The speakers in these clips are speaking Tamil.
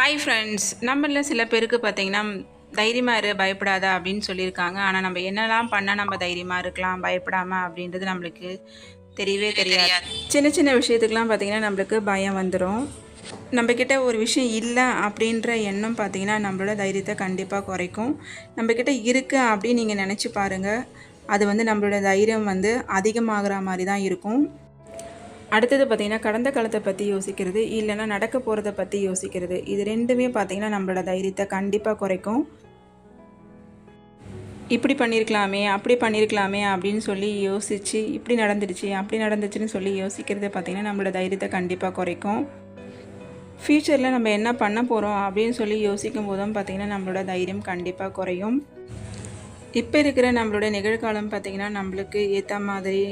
ஹாய் ஃப்ரெண்ட்ஸ் நம்மள சில பேருக்கு பார்த்தீங்கன்னா தைரியமாக இரு பயப்படாத அப்படின்னு சொல்லியிருக்காங்க. ஆனால் நம்ம என்னெல்லாம் பண்ணால் நம்ம தைரியமாக இருக்கலாம் பயப்படாமல் அப்படின்றது நம்மளுக்கு தெரியவே தெரியாது. சின்ன சின்ன விஷயத்துக்கெலாம் பார்த்தீங்கன்னா நம்மளுக்கு பயம் வந்துடும் நம்மக்கிட்ட ஒரு விஷயம் இல்லை அப்படின்ற எண்ணம் பார்த்தீங்கன்னா நம்மளோட தைரியத்தை கண்டிப்பாக குறைக்கும். நம்மக்கிட்ட இருக்குது அப்படின்னு நீங்கள் நினச்சி பாருங்கள் அது வந்து நம்மளோட தைரியம் வந்து அதிகமாகிற மாதிரி தான் இருக்கும். அடுத்தது பார்த்திங்கன்னா கடந்த காலத்தை பற்றி யோசிக்கிறது இல்லைன்னா நடக்க போகிறத பற்றி யோசிக்கிறது. இது ரெண்டுமே பார்த்திங்கன்னா நம்மளோட தைரியத்தை கண்டிப்பாக குறைக்கும். இப்படி பண்ணியிருக்கலாமே அப்படி பண்ணியிருக்கலாமே அப்படின்னு சொல்லி யோசித்து இப்படி நடந்துடுச்சு அப்படி நடந்துச்சுன்னு சொல்லி யோசிக்கிறது பார்த்திங்கன்னா நம்மளோட தைரியத்தை கண்டிப்பாக குறைக்கும். ஃப்யூச்சரில் நம்ம என்ன பண்ண போகிறோம் அப்படின்னு சொல்லி யோசிக்கும் போதும் பார்த்திங்கன்னா நம்மளோட தைரியம் கண்டிப்பாக குறையும். இப்போ இருக்கிற நம்மளோட நிகழ்காலம் பார்த்திங்கன்னா நம்மளுக்கு ஏற்ற மாதிரி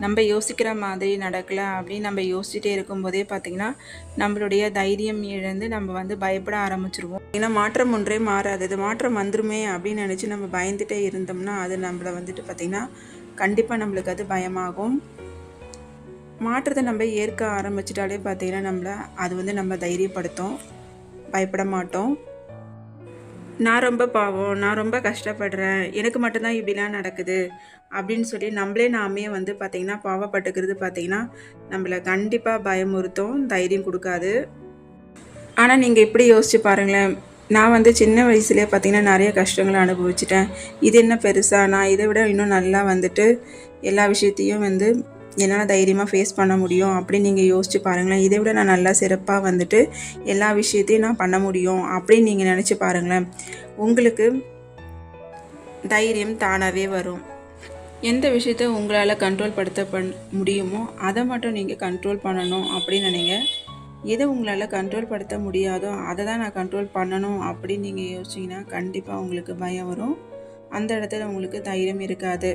நம்ம யோசிக்கிற மாதிரி நடக்கலை அப்படின்னு நம்ம யோசிச்சுட்டே இருக்கும்போதே பார்த்திங்கன்னா நம்மளுடைய தைரியம் இழந்து நம்ம வந்து பயப்பட ஆரம்பிச்சிருவோம். ஏன்னா மாற்றம் ஒன்றே மாறாதது மாற்றம் வந்துருமே அப்படின்னு நினச்சி நம்ம பயந்துகிட்டே இருந்தோம்னா அது நம்மளை வந்துட்டு பார்த்திங்கன்னா கண்டிப்பாக நம்மளுக்கு அது பயமாகும். மாற்றத்தை நம்ம ஏற்க ஆரம்பிச்சிட்டாலே பார்த்தீங்கன்னா நம்மளை அது வந்து நம்ம தைரியப்படுத்தும். பயப்பட மாட்டோம். நான் ரொம்ப பாவம் நான் ரொம்ப கஷ்டப்படுறேன் எனக்கு மட்டும்தான் இப்படிலாம் நடக்குது அப்படின்னு சொல்லி நம்மளே நாமே வந்து பார்த்திங்கன்னா பாவப்பட்டுக்கிறது பார்த்திங்கன்னா நம்மளை கண்டிப்பாக பயமுறுத்தும் தைரியம் கொடுக்காது. ஆனால் நீங்கள் இப்படி யோசிச்சு பாருங்களேன் நான் வந்து சின்ன வயசுலேயே பார்த்திங்கன்னா நிறைய கஷ்டங்களை அனுபவிச்சிட்டேன். இது என்ன பெருசாக நான் இதை விட இன்னும் நல்லா வந்துட்டு எல்லா விஷயத்தையும் வந்து என்னால் தைரியமாக ஃபேஸ் பண்ண முடியும் அப்படின்னு நீங்கள் யோசிச்சு பாருங்களேன். இதை விட நான் நல்லா சிறப்பாக வந்துட்டு எல்லா விஷயத்தையும் நான் பண்ண முடியும் அப்படின்னு நீங்கள் நினச்சி பாருங்களேன். உங்களுக்கு தைரியம் தானாகவே வரும். எந்த விஷயத்த உங்களால் கண்ட்ரோல் படுத்த பண் முடியுமோ அதை மட்டும் நீங்கள் கண்ட்ரோல் பண்ணணும் அப்படின்னு நினைங்க. எதை உங்களால் கண்ட்ரோல் படுத்த முடியாதோ அதை தான் நான் கண்ட்ரோல் பண்ணணும் அப்படின்னு நீங்கள் யோசிச்சிங்கன்னா கண்டிப்பாக உங்களுக்கு பயம் வரும். அந்த இடத்துல உங்களுக்கு தைரியம் இருக்காது.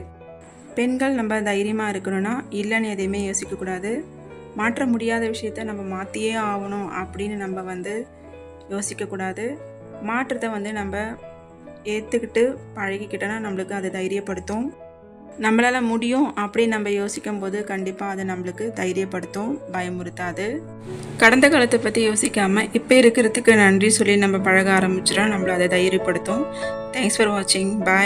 பெண்கள் நம்ம தைரியமாக இருக்கணும்னா இல்லைன்னு எதையுமே யோசிக்கக்கூடாது. மாற்ற முடியாத விஷயத்த நம்ம மாற்றியே ஆகணும் அப்படின்னு நம்ம வந்து யோசிக்கக்கூடாது. மாற்றத்தை வந்து நம்ம ஏற்றுக்கிட்டு பழகிக்கிட்டோன்னா நம்மளுக்கு அது தைரியப்படுத்தும். நம்மளால் முடியும் அப்படின்னு நம்ம யோசிக்கும் போது கண்டிப்பாக அது நம்மளுக்கு தைரியப்படுத்தும். பயமுறுத்தாது. கடந்த காலத்தை பற்றி யோசிக்காமல் இப்போ இருக்கிறதுக்கு நன்றி சொல்லி நம்ம பழக ஆரம்பிச்சிடும் நம்மளை அதை தைரியப்படுத்தும். தேங்க்ஸ் ஃபார் வாட்சிங் பாய்